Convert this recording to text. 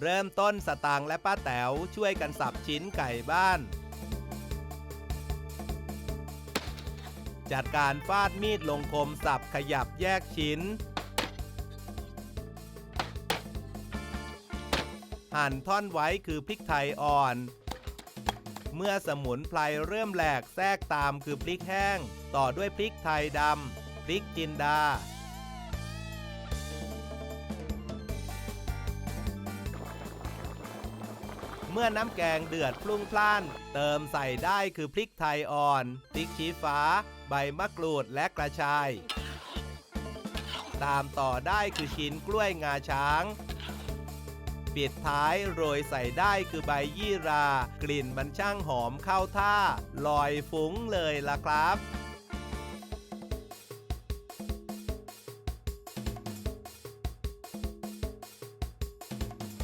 เริ่มต้นสตางค์และป้าแต๋วช่วยกันสับชิ้นไก่บ้าน จัดการฟาดมีดลงคมสับขยับแยกชิ้น หั่นท่อนไว้คือพริกไทยอ่อน เมื่อสมุนไพรเริ่มแหลกแทรกตามคือพริกแห้ง ต่อด้วยพริกไทยดำพริกจินดา เมื่อน้ำแกงเดือดพลุ่งพล่าน เติมใส่ได้คือพริกไทยอ่อนพริกชี้ฟ้า ใบมะกรูดและกระชาย ตามต่อได้คือชิ้นกล้วยงาช้าง ปิดท้ายโรยใส่ได้คือใบยี่รา กลิ่นมันช่างหอมเข้าท่า ลอยฟุ้งเลยล่ะครับ